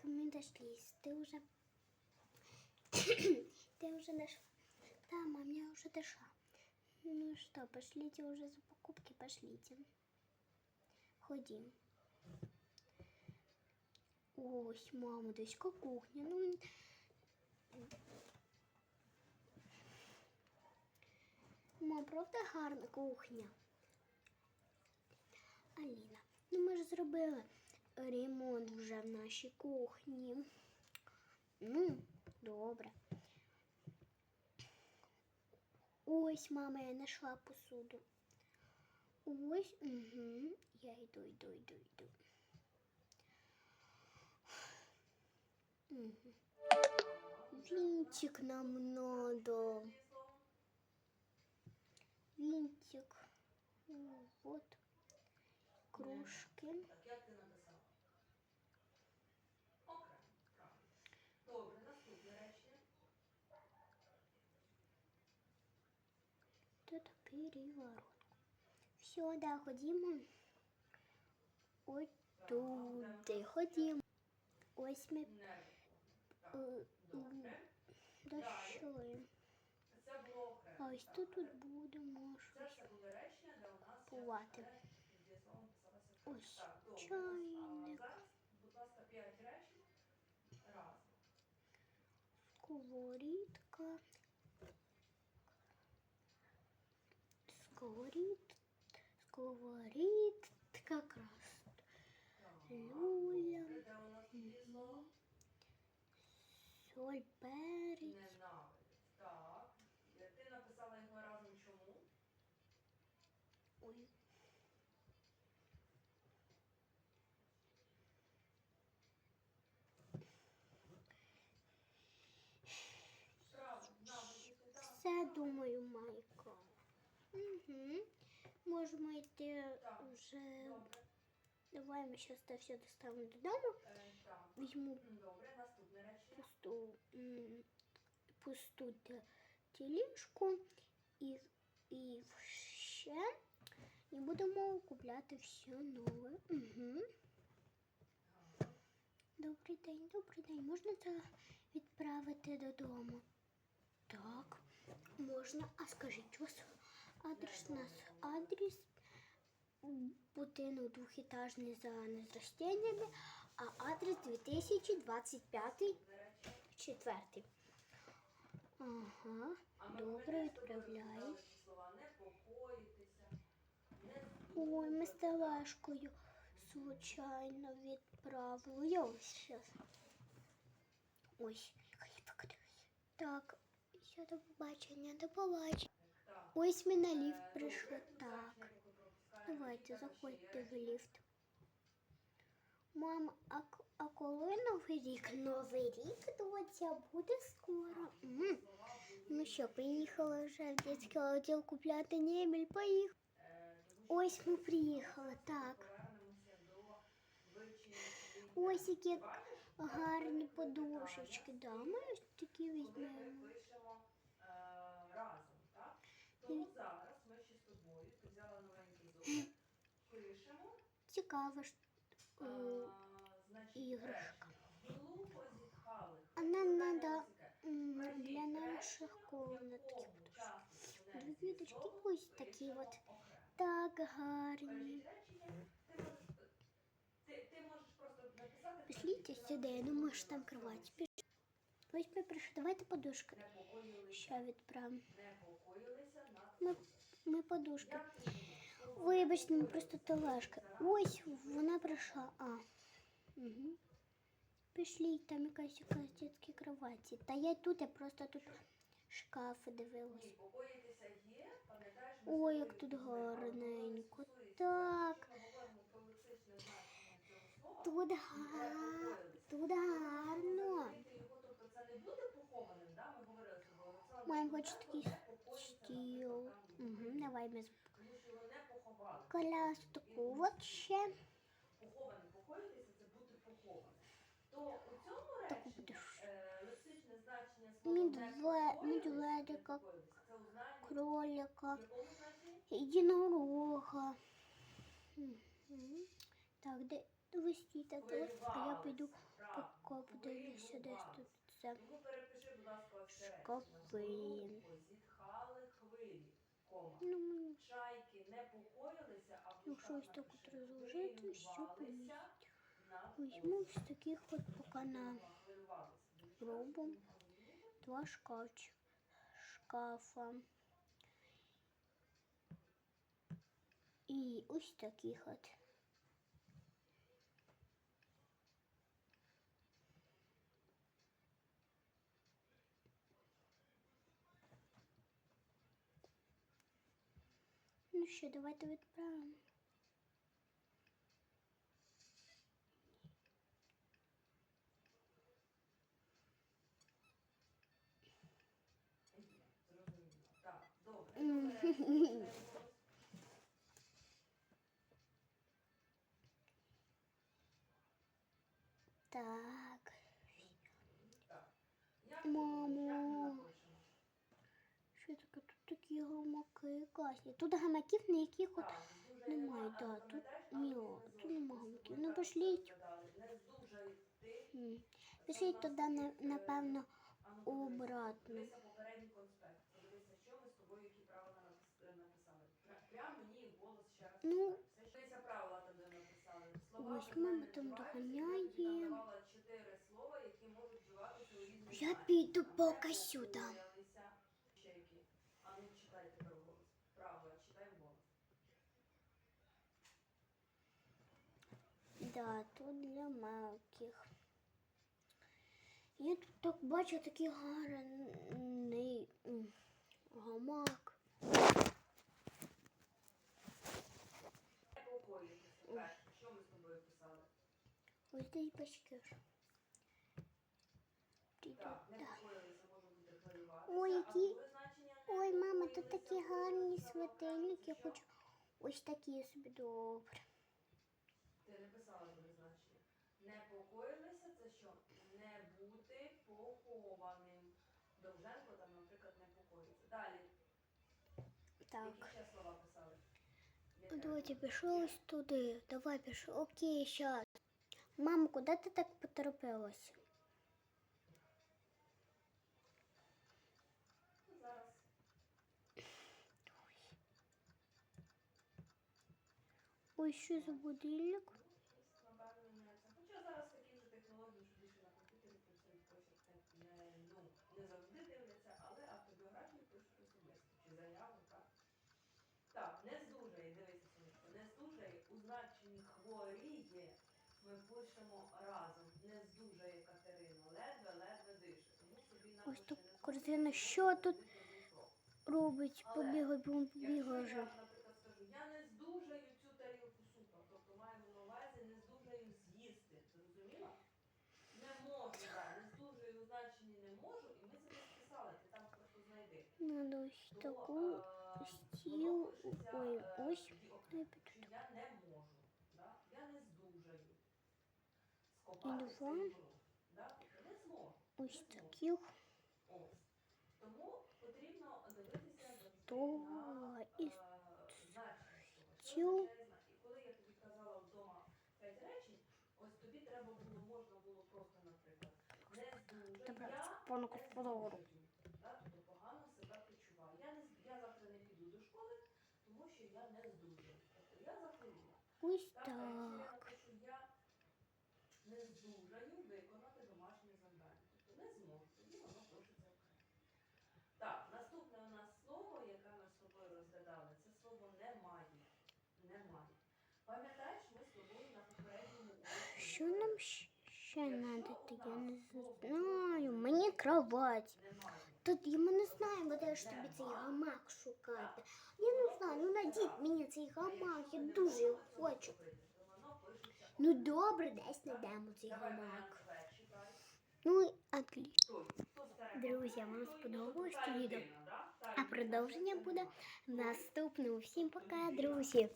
Вон, Майка, мы дошли. Ты уже... Ты уже дошла. Да, мам, я уже дошла. Ну что, пошлите уже за покупки, пошлите. Ходим. Ось, мама, десь кухня. Ну, Мам, правда гарна кухня. Аліна, ну ми ж зробили ремонт вже в нашій кухні. Ну, добре. Ось, мама, я знайшла посуду. Ось, угу. Я йду, йду, йду, йду. Угу. Вінтик нам надо. Вінтик. Ну, Вот. Кружки. Переворот. Все, да, ходімо. Ось туди. Ходімо. Ось ми е, дощуємо. А ось тут тут будемо щось. все були речення, де у нас Кувати. як під дієсловом писалося Ось Так, добре. чайник. А зараз, будь ласка, п'ять речень разом. Сковорідка. Сковорід. Сковорідка крас. Так. Люля. Добре, Де у нас дієслово? Соль, перець. Так. Ти написала його разом чому? Ой. Все, думаю, Майка. Угу. Можемо йти вже. Добре. Давай ми зараз це все доставимо додому. Е, Візьму пусту, пусту те- і, і ще. І будемо купляти все нове. Угу. Добрий день, добрий день. Можна це відправити додому? Так, можна. А скажіть, у вас адрес у нас адрес будинок двохетажний за незростеннями, а адрес 2025 Наступне четвертий. Ага, добре, відправляю. Ой, ми з тележкою случайно відправили. Я ось зараз. Ось, хай покрив. Так, все, до побачення, до побачення. Ось ми на Е, ліфт прийшли. Так, пропускаємо, давайте, заходьте в ліфт. Мам, а, а коли новий рік? Новий рік, доця, буде скоро. М. будуть, Ну що, приїхали вже в дитячий відділ купляти мебель, поїхали. е, Ось ми приїхали, так. Ось які гарні подушечки. Да, ми такі візьмемо. пишемо е, разом, так? Тому зараз ми ще з тобою, ти взяла новенький зошит, значить, іграшка. нам надо для наших комнатки. Дві слова ось такі от. Так гарні. Пішліть сюди, ну ми ж там кровать. Ось ми прийшли. Давайте подушки. Ще відправимо. Ми, ми подушки. Вибачте, ми просто тележка. Ось вона прийшла. А. Угу. Пішліть, там якась якась дитяча кроваті. Та я тут, я просто тут шкафи дивилась. Ой, як тут гарненько. Так. Тут, тут гарно. Його, тобто. Олександр Маємо хоч такий стіл. Угу, давай ми його не поховали. коляс таку от ще. Похований, покоїтися це бути похованим. То у цьому будеш. е, лексичне значення слова медведика, Кролика. Мгм. Так, де стійте тут, а я піду подивлюся десь тут це. Шкафи. Ну, покорилися, а в Якщо дужках ось так от напиши, розложити, що хвилювалися помістить? на візьму осінь. ось таких от поки на Хвилювалися. Пробуємо. два шкафчика. Шкафа. І ось таких от. Ну що, давайте відправимо. Зрозуміло. Так, добре. Мгм. Добре. Почнемо. Так. Мамо. Що таке? Тут такі гамаки класні. Тут гамаків ніяких от немає, да, тут ми тут нема гамаків. Ну, пошліть. Не нас туди, напевно, обратно. Подивися попередній конспект. Подивися, що ми з тобою, які правила напис- е, написали. Пря- Прямо мені голос ще раз Ну. Все, правила тобі написали. Слова Ось мама там вживаються, доганяє. Я там давала чотири слова, які можуть вживатися у різних Я ситуаціях. піду поки сюди. покоїлися. Ще які. А ну читай тепер голос. Правила, читай голос. Да, тут для маленьких. Я тут так бачу такий гарний м, гамак. Не покоїтеся. Перше, що ми з тобою писали? Ось десь бачки. Піду, Так, не так. покоїлися, може бути хвилюватися. Ой, які- Ой, мама, тут такі гарні покоїлися, світильники. Я хочу ось такі собі добре. Ти не писала були значення. Не покоїлися це що? Не бути похованим. Довженко там, наприклад, не покоїться. Далі, Так. які ще слова писали? Давайте пішов ось туди. Давай пішов. Окей, щас. Мама, куди ти так поторопилася? Зараз. Ой, що за будильник? Хоча зараз такі технології, що більше на комп'ютері працюють, ну, не завжди дивляться, але автобіографію пишуть особисто. Так? Так, не здужає, дивися, не здужає у значенні хворіє. Ми пишемо разом. Не здужає Катерина, ледве-ледве дише. Тому собі Ось тут не корзина. Що тут робить? Але Побігай, бігом, побігай Якщо вже. я, наприклад, скажу, я не здужаю цю тарілку супа, тобто маємо на увазі, не здужаю з'їсти. Зрозуміла? Не можу, так, не здужаю у значенні не можу, і ми це не списали, ти там просто знайди. Надо ось таку. е, стіл, воно пишеться, ой, е, ось, тоді окремо, я не можу, да? я не здужаю. Скопати два. Ось таких. Ось. Тому потрібно дивитися завжди То і стіл. коли я тобі казала вдома п'ять речень, ось тобі треба було, можна було просто, наприклад, не Добре, я? Тобто погано себе почуваю. Я, завтра не піду до школи, тому що я не. Тобто я захворіла. Ось Так, а якщо я так. напишу, я не здужаю виконати домашнє завдання. Тобто не зможу, тоді воно пишеться окремо. Так, наступне у нас слово, яке ми з тобою розглядали, це слово немає. Немає. Пам'ятаєш, ми з тобою на попередньому уроці Що говорили, нам щ- ще надо? Я не знаю. Мені кровать. Тут я не знаємо, де ж тобі цей гамак шукати. Я не знаю, ну найдіть мені цей гамак, я дуже цього хочу. то Ну добре, десь знайдемо цей гамак. Ну і отлично. Друзі, вам сподобалось це відео? А продовження буде наступному. Всім пока, друзі.